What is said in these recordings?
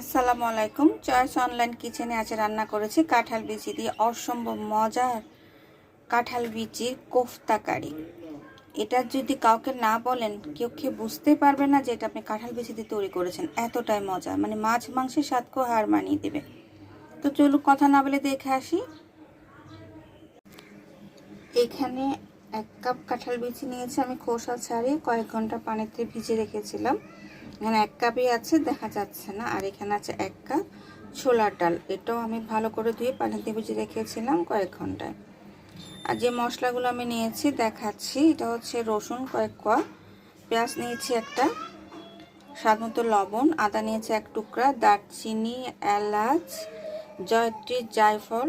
আসসালামু আলাইকুম। Choice online কিচেনে আছে রান্না করেছি কাঁঠাল বিচি দিয়ে অসম্ভব মজার কাঁঠাল বিচির কোফতা কারি। এটা যদি কাউকে না বলেন, কেউ খেয়ে বুঝতে পারবে না যে এটা আপনি কাঁঠাল বিচি দিয়ে তৈরি করেছেন? এতটাই মজা মানে মাছ মাংসের স্বাদকেও হার মানিয়ে দেবে। তো চলুন কথা না বলে দেখে আসি। এখানে এক কাপ কাঁঠাল বিচি নিয়েছি। আমি খোসা ছাড়িয়ে কয়েক ঘণ্টা পানিতে ভিজে রেখেছিলাম। এখানে এক কাপই আছে, দেখা যাচ্ছে না। আর এখানে আছে এক কাপ ছোলার ডাল। এটাও আমি ভালো করে ধুয়ে পানিতে ভিজে রেখেছিলাম কয়েক ঘন্টায়। আর যে মশলাগুলো আমি নিয়েছি, দেখাচ্ছি। এটা হচ্ছে রসুন কয়েক কোয়া। পেঁয়াজ নিয়েছি একটা। স্বাদ মতো লবণ। আদা নিয়েছি এক টুকরা। দারচিনি, এলাচ, জয়ত্রী, জায়ফল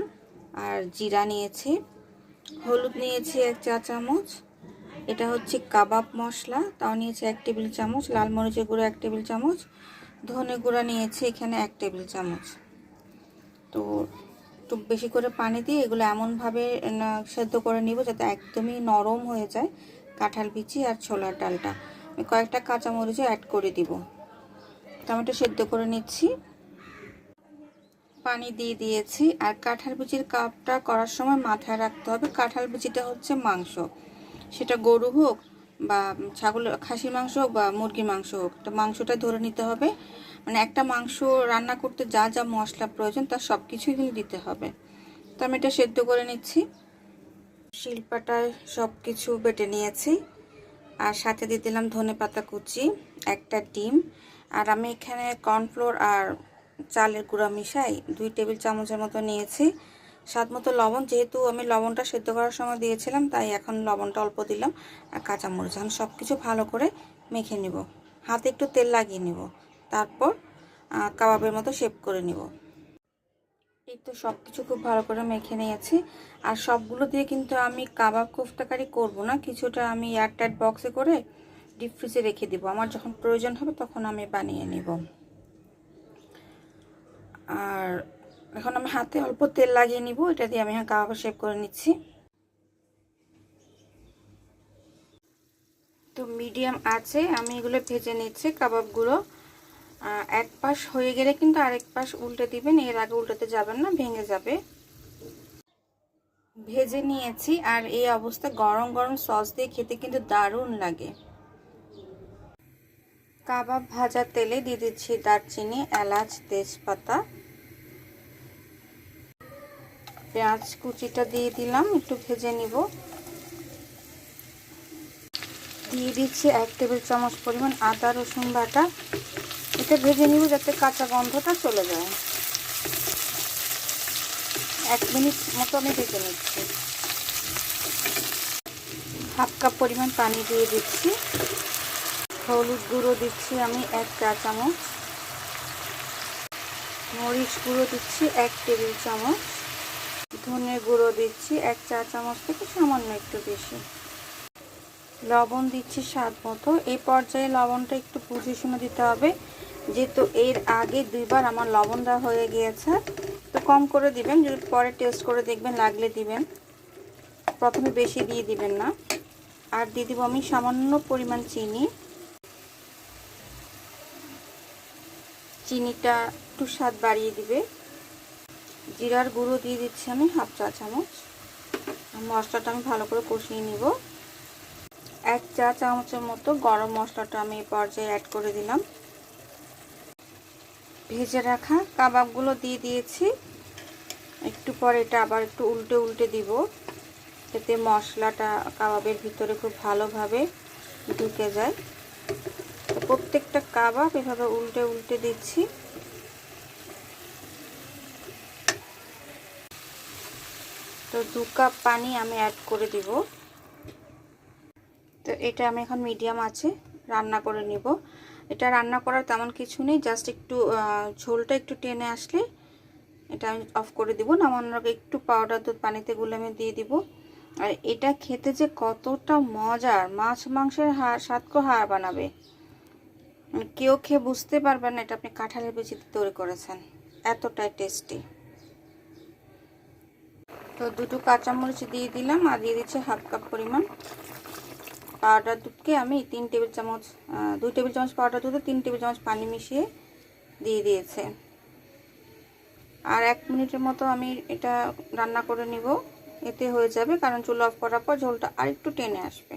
আর জিরা নিয়েছি। হলুদ নিয়েছি এক চা চামচ এটা হচ্ছে কাবাব মশলা, তাও নিয়েছি এক টেবিল চামচ, লাল মরিচের গুঁড়ো এক টেবিল চামচ, ধনে গুঁড়া নিয়েছি এখানে এক টেবিল চামচ। তো একটু বেশি করে পানি দিয়ে এগুলো এমনভাবে সেদ্ধ করে নিব যাতে একদমই নরম হয়ে যায় কাঁঠাল বিচি আর ছোলার ডালটা। আমি কয়েকটা কাঁচামরিচও অ্যাড করে দিব। টমেটো সেদ্ধ করে নিচ্ছি। পানি দিয়ে দিয়েছি। আর কাঁঠাল বিচির কাপটা করার সময় মাথায় রাখতে হবে। কাঁঠাল বিচিটা হচ্ছে মাংস। সেটা গরু হোক বা ছাগল, খাসির মাংস হোক বা মুরগির মাংস হোক, তো মাংসটা ধরে নিতে হবে। মানে একটা মাংস রান্না করতে যা যা মশলা প্রয়োজন, তার সব কিছুই কিন্তু দিতে হবে। তো আমি এটা সেদ্ধ করে নিচ্ছি। শিলপাটায় সব কিছু বেটে নিয়েছি। আর সাথে দিয়ে দিলাম ধনে পাতা কুচি, একটা ডিম। আর আমি এখানে কর্নফ্লোর আর চালের গুঁড়া মিশাই দুই টেবিল চামচের মতো নিয়েছি। স্বাদ মতো লবণ, যেহেতু আমি লবণটা সেদ্ধ করার সময় দিয়েছিলাম, তাই এখন লবণটা অল্প দিলাম আর কাঁচামরিচ। এখন সব কিছু ভালো করে মেখে নিব। হাতে একটু তেল লাগিয়ে নিব। তারপর কাবাবের মতো শেপ করে নিব। এই তো সব কিছু খুব ভালো করে মেখে নিয়েছি। আর সবগুলো দিয়ে কিন্তু আমি কাবাব কোফতাকারি করব না। কিছুটা আমি এয়ারটাইট বক্সে করে ডিপ ফ্রিজে রেখে দিব। আমার যখন প্রয়োজন হবে তখন আমি বানিয়ে নিব। আর এখন আমি হাতে অল্প তেল লাগিয়ে নিব, এটা দিয়ে আমি কাবাব শেপ করে নিচ্ছি। তো মিডিয়াম আছে, আমি এগুলো ভেজে নিচ্ছি কাবাবগুলো। এক পাশ হয়ে গেলে কিন্তু আরেক পাশ উল্টে দিবেন, এর আগে উল্টাতে যাবেন না, ভেঙে যাবে। ভেজে নিয়েছি, আর এই অবস্থা গরম গরম সস দিয়ে খেতে কিন্তু দারুণ লাগে। কাবাব ভাজা তেলে দিয়ে দিচ্ছি দারচিনি, এলাচ, তেজপাতা। পেঁয়াজ কুচিটা দিয়ে দিলাম, একটু ভেজে নিব। দিয়ে দিচ্ছি এক টেবিল চামচ পরিমাণ আদা, রসুন বাটা। এটা ভেজে নিব যাতে কাঁচা গন্ধটা চলে যায়। এক মিনিট মতো আমি ভেজে নিচ্ছি। হাফ কাপ পরিমাণ পানি দিয়ে দিচ্ছি। হলুদ গুঁড়ো দিচ্ছি আমি এক চা চামচ। মরিচ গুঁড়ো দিচ্ছি এক টেবিল চামচ। ধনে গুঁড়ো দিচ্ছি, এক চা চামচ থেকে সামান্য একটু বেশি। লবণ দিচ্ছি স্বাদ মতো। এই পর্যায়ে লবণটা একটু বুঝে শুনে দিতে হবে, যেহেতু এর আগে দুইবার আমার লবণ দেওয়া হয়ে গিয়েছে। তো কম করে দিবেন, যদি পরে টেস্ট করে দেখবেন, লাগলে দিবেন। প্রথমে বেশি দিয়ে দিবেন না। আর দিয়ে দিব আমি সামান্য পরিমাণ চিনি। চিনিটা একটু স্বাদ বাড়িয়ে দিবে। জিরার গুঁড়ো দিয়ে দিচ্ছি আমি, হাফ চা চামচ। মশলাটা আমি ভালো করে কষিয়ে নিব। এক চা চামচের মতো গরম মশলাটা আমি এই পর্যায়ে অ্যাড করে দিলাম। ভেজে রাখা কাবাবগুলো দিয়ে দিয়েছি। একটু পরে এটা আবার একটু উল্টে উল্টে দিব। এতে মশলাটা কাবাবের ভিতরে খুব ভালোভাবে ঢুকে যায়। প্রত্যেকটা কাবাব এভাবে উল্টে উল্টে দিচ্ছি। তো দু কাপ পানি আমি অ্যাড করে দিব। তো এটা আমি এখন মিডিয়াম আছে, রান্না করে নিব। এটা রান্না করার তেমন কিছু নেই জাস্ট একটু ঝোলটা একটু টেনে আসলে এটা আমি অফ করে দিব। নামানোর আগে একটু পাউডার দুধ পানিতে গুলে আমি দিয়ে দিব। আর এটা খেতে যে কতটা মজার! মাছ মাংসের হাড় সাতকো হাড় বানাবে। কেউ খেয়ে বুঝতে পারবেন না এটা আপনি কাঁঠালের বিচিতে তৈরি করেছেন। এতটাই টেস্টি তো দুটো কাঁচামরিচ দিয়ে দিলাম আর দিয়ে দিচ্ছি হাফ কাপ পরিমাণ পাউডার দুধকে আমি তিন টেবিল চামচ দুই টেবিল চামচ পাউডার দুধে তিন টেবিল চামচ পানি মিশিয়ে দিয়ে দিয়েছে। আর এক মিনিটের মতো আমি এটা রান্না করে নিব। এতে হয়ে যাবে কারণ চুলা অফ করার পর ঝোলটা আরেকটু টেনে আসবে।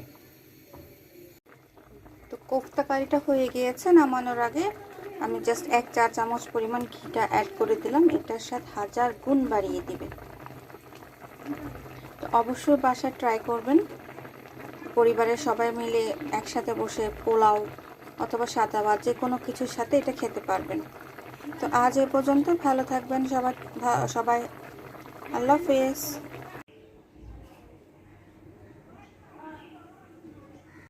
তো কোফতা কারিটা হয়ে গিয়েছে নামানোর আগে আমি জাস্ট এক চা চামচ পরিমাণ ঘিটা অ্যাড করে দিলাম। এটার সাথে হাজার গুণ বাড়িয়ে দিবে। তো অবশ্যই বাসায় ট্রাই করবেন। পরিবারের সবাই মিলে একসাথে বসে পোলাও অথবা সাদা ভাত যে কোনো কিছুর সাথে এটা খেতে পারবেন। তো আজ এ পর্যন্ত ভালো থাকবেন সবাই সবাই, আল্লাহ হাফেজ।